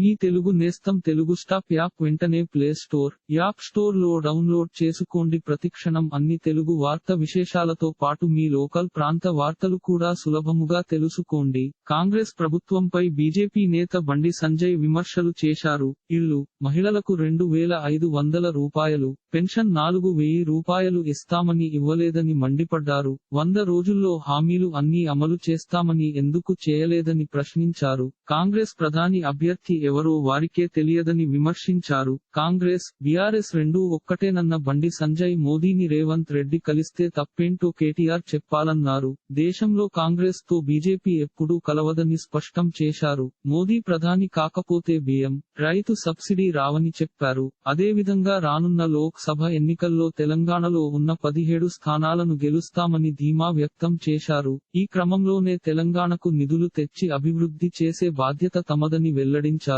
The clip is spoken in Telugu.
మీ తెలుగు నేస్తం తెలుగు స్టాప్ యాప్ వెంటనే ప్లే స్టోర్ యాప్ స్టోర్లో డౌన్లోడ్ చేసుకోండి. ప్రతిక్షణం అన్ని తెలుగు వార్త విశేషాలతో పాటు మీ లోకల్ ప్రాంత వార్తలు కూడా సులభముగా తెలుసుకోండి. కాంగ్రెస్ ప్రభుత్వంపై బీజేపీ నేత బండి సంజయ్ విమర్శలు చేశారు. ఇల్లు మహిళలకు రెండు వేల ఐదు వందల రూపాయలు పెన్షన్ నాలుగు వెయ్యి రూపాయలు ఇస్తామని ఇవ్వలేదని మండిపడ్డారు. వంద రోజుల్లో హామీలు అన్ని అమలు చేస్తామని ఎందుకు చేయలేదని ప్రశ్నించారు. కాంగ్రెస్ ప్రధాని అభ్యర్థి ఎవరో వారికే తెలియదని విమర్శించారు. కాంగ్రెస్ బీఆర్ఎస్ రెండూ ఒక్కటేనన్న బండి సంజయ్ మోదీని రేవంత్ రెడ్డి కలిస్తే తప్పేంటో కేటీఆర్ చెప్పాలన్నారు. దేశంలో కాంగ్రెస్తో బీజేపీ ఎప్పుడూ కలవదని స్పష్టం చేశారు. మోదీ ప్రధాని కాకపోతే బియ్యం రైతు సబ్సిడీ రావని చెప్పారు. అదేవిధంగా రానున్న లోక్ సభ ఎన్నికల్లో తెలంగాణలో ఉన్న పదిహేడు స్థానాలను గెలుస్తామని ధీమా వ్యక్తం చేశారు. ఈ క్రమంలోనే తెలంగాణకు నిధులు తెచ్చి అభివృద్ధి చేసే బాధ్యత తమదని వెల్లడించారు.